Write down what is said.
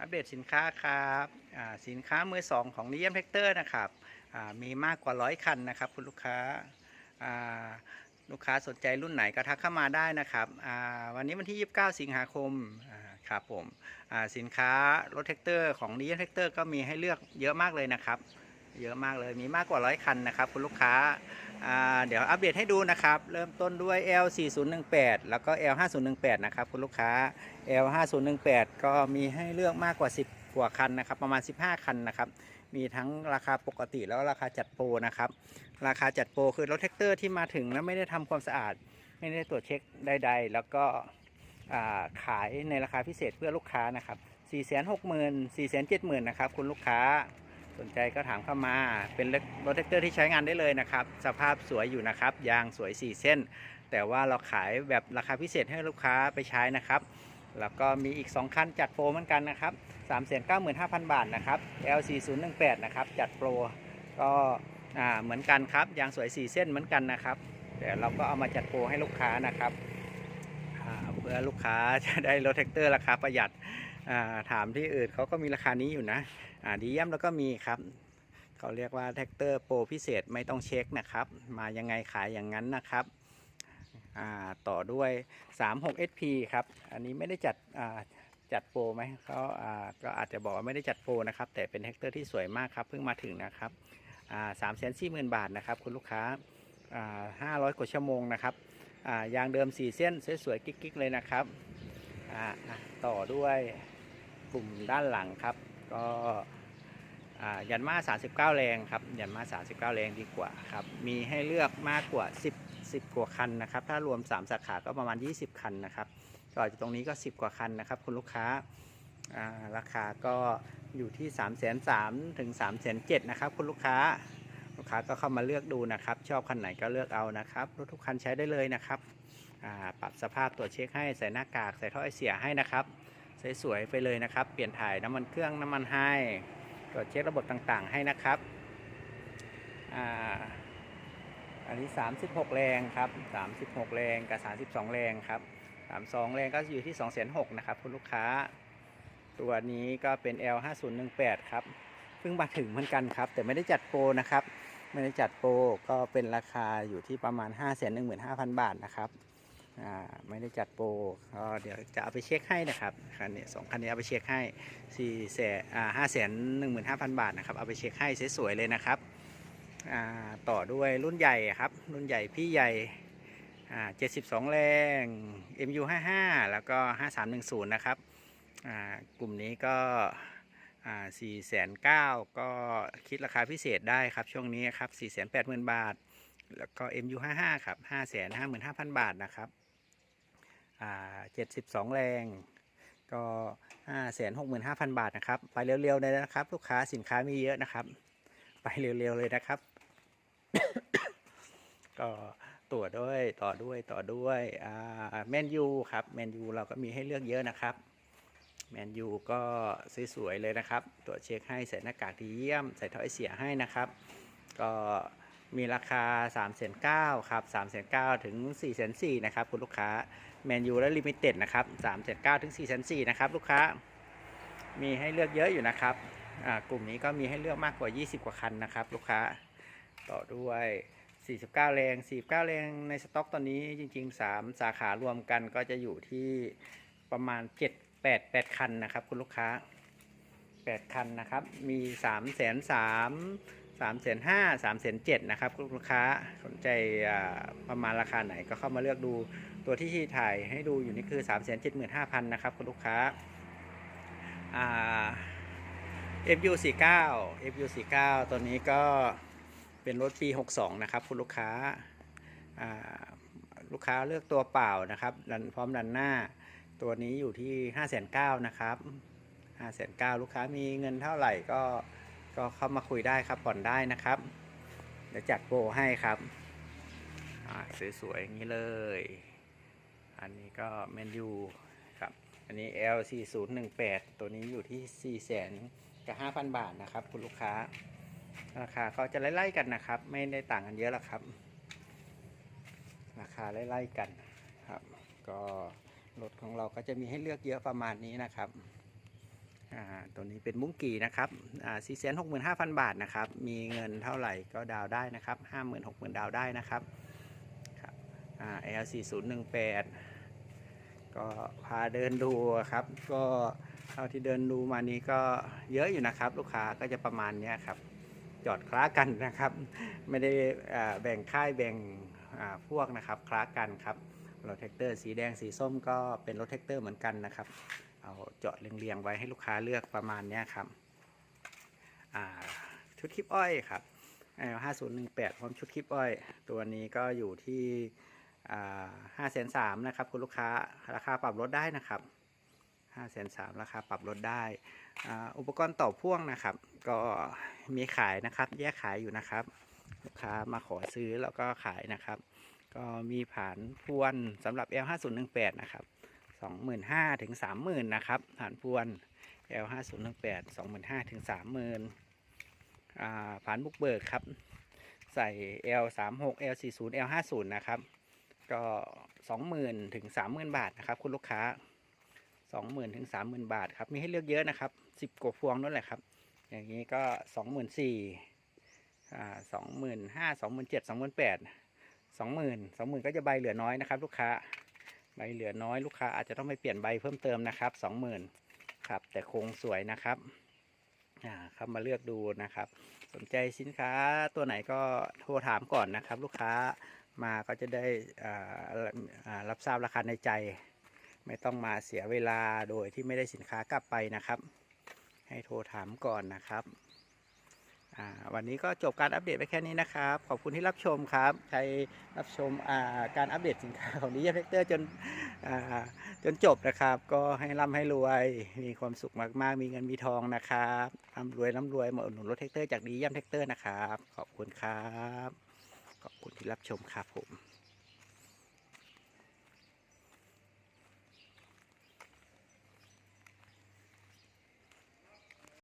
อัปเดตสินค้าครับสินค้ามือสองของนิยมแท็กเตอร์นะครับมีมากกว่าร้อยคันนะครับ คุณลูกค้าลูกค้าสนใจรุ่นไหนก็ทักเข้ามาได้นะครับวันนี้วันที่ 29 สิงหาคมอ่าครับผมสินค้ารถแท็กเตอร์ของนิยมแท็กเตอร์ก็มีให้เลือกเยอะมากเลยนะครับ เยอะมากเลยมีมากกว่าร้อยคันนะครับคุณลูกค้าเดี๋ยวอัปเดตให้ดูนะครับ เริ่มต้นด้วย L 4 0 1 8 แล้วก็ L 5 0 1 8 นะครับคุณลูกค้า L 5 0 1 8 ก็มีให้เลือกมากกว่า 10 กว่าคันนะครับ ประมาณ 15 คันนะครับมีทั้งราคาปกติแล้วราคาจัดโปรนะครับ ราคาจัดโปรคือรถแท็กเตอร์ที่มาถึงแล้วไม่ได้ทำความสะอาด ไม่ได้ตรวจเช็คใด ๆ แล้วก็ขายในราคาพิเศษเพื่อลูกค้านะครับ 4 6 0 0 0 0 4 7 0 0 0 0 นะครับคุณลูกค้า สนใจก็ถามเข้ามา เป็นรถแท็กเตอร์ที่ใช้งานได้เลยนะครับ สภาพสวยอยู่นะครับ ยางสวย 4 เส้น แต่ว่าเราขายแบบราคาพิเศษให้ลูกค้าไปใช้นะครับ แล้วก็มีอีก 2 คันจัดโปรเหมือนกันนะครับ 395,000 บาทนะครับ L4018 นะครับ จัดโปรก็เหมือนกันครับ ยางสวย 4 เส้นเหมือนกันนะครับแต่เราก็เอามาจัดโปรให้ลูกค้านะครับ เพื่อลูกค้าจะได้รถแท็กเตอร์ราคาประหยัดถามที่อื่นเขาก็มีราคานี้อยู่นะดีเยี่ยมแล้วก็มีครับเขาเรียกว่าแท็กเตอร์โปรพิเศษไม่ต้องเช็คนะครับ มายังไงขายอย่างนั้นนะครับต่อด้วย 36 SP ครับ อันนี้ไม่ได้จัดจัดโปรไหมเขาก็อาจจะบอกว่าไม่ได้จัดโปรนะครับ แต่เป็นแท็กเตอร์ที่สวยมากครับ เพิ่งมาถึงนะครับสามแสนสี่หมื่นบาทนะครับ คุณลูกค้าห้าร้อยกว่าชั่วโมงนะครับ ยางเดิมสี่เส้นสวยๆกิ๊กๆเลยนะครับต่อด้วยปุ่มด้านหลังครับ ก็ยันมา 39 แรงครับ ยันมา 39 แรงดีกว่าครับ มีให้เลือกมากกว่า 10 10 กว่าคันนะครับ ถ้ารวม 3 สาขาก็ประมาณ 20 คันนะครับต่อจากตรงนี้ก็ 10 กว่าคันนะครับ คุณลูกค้าอ่าราคาก็อยู่ที่ 3 3 0 0 0ถึง3 7 0 0นะครับ คุณลูกค้า ลูกค้าก็เข้ามาเลือกดูนะครับ ชอบคันไหนก็เลือกเอานะครับรถทุกคันใช้ได้เลยนะครับปรับสภาพตรวจเช็คให้ใส่หน้ากากใส่ท่อไอเสียให้นะครับสวยๆไปเลยนะครับ เปลี่ยนถ่ายน้ำมันเครื่องน้ำมันให้ตรวจเช็คระบบต่างๆ ให้นะครับอันนี้ 36 แรงครับ 36 แรงกับ32 แรงครับ 32 แรงก็อยู่ที่2 6 0 0 0นะครับคุณลูกค้า ตัวนี้ก็เป็น L 5 0 1 8ครับ เพิ่งมาถึงเหมือนกันครับ แต่ไม่ได้จัดโปรนะครับ ไม่ได้จัดโปรก็เป็นราคาอยู่ที่ประมาณ 5 1 5 0 0 0 บาทนะครับอ่าไม่ได้จัดโปรก็เดี๋ยวจะเอาไปเช็คให้นะครับคันนี้สองคันนี้เอาไปเช็คให้สี่แสนอ่าห้าแสนหนึ่งหมื่นห้าพันบาทนะครับเอาไปเช็คให้สวยๆเลยนะครับอ่าต่อด้วยรุ่นใหญ่ครับรุ่นใหญ่พี่ใหญ่อ่าเจ็ดสิบสองแรง MU ห้าห้าแล้วก็ห้าสามหนึ่งศูนย์นะครับอ่ากลุ่มนี้ก็ อ่าสี่แสนเก้าก็คิดราคาพิเศษได้ครับ ช่วงนี้ครับสี่แสนแปดหมื่นบาท แล้วก็ MU55 ครับ555,000บาทนะครับอ่า72แรง ก็565,000บาทนะครับ ไปเร็วๆเลยนะครับ ลูกค้าสินค้ามีเยอะนะครับ ไปเร็วๆเลยนะครับ ก็ตัวด้วยต่อด้วยต่อด้วยแมนยูครับแมนยูเราก็มีให้เลือกเยอะนะครับ แมนยูก็สวยๆเลยนะครับตรวเช็คให้ใส่หน้ากากดีเยี่ยม ใส่ท่อไอเสียให้นะครับ ก็มีราคา3 9 0 0 0ครับ3 9 0 0 0ถึง4 4 0 0นสนะครับ คุณลูกค้าแมนยูและลิมิเต็ดนะครับ3 9 0 0ถึง4 4 0 0นนะครับ ลูกค้า มีให้เลือกเยอะอยู่นะครับกลุ่มนี้ก็มีให้เลือกมากกว่า 20 กว่าคันนะครับ ลูกค้าต่อด้วย 49 แรง 49 แรงในสต็อกตอนนี้จริง ๆ 3 สาขารวมกันก็จะอยู่ที่ประมาณ 7 8 8คันนะครับ คุณลูกค้า8คันนะครับ มี3 3 0 0 0 3 3 5 0 0 3 7 0 0นะครับคุณลูกค้าสนใจประมาณราคาไหนก็เข้ามาเลือกดูตัวที่ถ่ายให้ดูอยู่นี่คือ3 7 5 0 0 0นะครับคุณลูกค้าอ่า FU 49 FU 49 ตัวนี้ก็เป็นรถปี 62 นะครับ คุณลูกค้าอ่าลูกค้าเลือกตัวเปล่านะครับดันพร้อมดันหน้า ตัวนี้อยู่ที่5 9 0 0 0นเก้านะครับ5 9 0 0 0ลูกค้ามีเงินเท่าไหร่ก็ก็เข้ามาคุยได้ครับผ่อนได้นะครับ เดี๋ยวจัดโปรให้ครับสวยๆอย่างนี้เลย อันนี้ก็เมนยูครับ อันนี้ L 4 0 1 8 ตัวนี้อยู่ที่ 4 0 0 0 0กับ5,000 บาทนะครับ คุณลูกค้า ราคาก็จะไล่ๆกันนะครับ ไม่ได้ต่างกันเยอะหรอกครับ ราคาไล่ๆกันครับ ก็ รถของเราก็จะมีให้เลือกเยอะประมาณนี้นะครับตัวนี้เป็นมุ้งกี่นะครับสี่แสนหกหมื่นห้าพันบาทนะครับ มีเงินเท่าไหร่ก็ดาวได้นะครับห้าหมื่นหกหมื่นดาวได้นะครับครับอ่า L สี่ศูนย์หนึ่งแปดก็พาเดินดูครับ ก็เท่าที่เดินดูมานี้ก็เยอะอยู่นะครับ ลูกค้าก็จะประมาณนี้ครับ จอดคล้ากันนะครับ ไม่ได้แบ่งค่ายแบ่งพวกนะครับคล้ากันครับ รถแท็กเตอร์สีแดงสีส้มก็เป็นรถแท็กเตอร์เหมือนกันนะครับ เอาเจาะเรียงๆไว้ให้ลูกค้าเลือกประมาณนี้ครับชุดคลิปอ้อยครับห้าศูนย์หนึ่งแปดพร้อมชุดคลิปอ้อย ตัวนี้ก็อยู่ที่ห้าแสนสามนะครับคุณลูกค้าราคาปรับลดได้นะครับห้าแสนสามราคาปรับลดได้ อุปกรณ์ต่อพ่วงนะครับ ก็มีขายนะครับ แยกขายอยู่นะครับ ลูกค้ามาขอซื้อแล้วก็ขายนะครับ ก็มีผ่านพวนสำหรับ L5018 นะครับ 25,000ถึง30,000 นะครับ ผ่านพวน L5018 25,000ถึง30,000อ่าผ่านบุกเบิกครับ ใส่ L36 L40 L50 นะครับ ก็ 20,000ถึง30,000 บาทนะครับ คุณลูกค้า 20,000ถึง30,000 บาทครับ มีให้เลือกเยอะนะครับ 10กว่าพวงนั่นแหละครับ อย่างนี้ก็ 24,000อ่า25,000 27,000 28,000 สองหมื่นสองหมื่นก็จะใบเหลือน้อยนะครับ ลูกค้าใบเหลือน้อยลูกค้าอาจจะต้องไปเปลี่ยนใบเพิ่มเติมนะครับสองหมื่นครับแต่โครงสวยนะครับอ่าเข้ามาเลือกดูนะครับ สนใจสินค้าตัวไหนก็โทรถามก่อนนะครับ ลูกค้ามาก็จะได้อ่ารับทราบราคาในใจ ไม่ต้องมาเสียเวลาโดยที่ไม่ได้สินค้ากลับไปนะครับ ให้โทรถามก่อนนะครับ วันนี้ก็จบการอัปเดตไปแค่นี้นะครับ ขอบคุณที่รับชมครับ ใครรับชมาการอัปเดตสินค้าของดิจิทัลเตอร์จนจนจบนะครับ ก็ให้ร่ำให้รวย มีความสุขมากๆ มีเงินมีทองนะครับร่ำรวยร่ำรวยมาอุดหนุนรถแท็กเตอร์จากดียัมแท็กเตอร์นะครับ ขอบคุณครับ ขอบคุณที่รับชมครับผม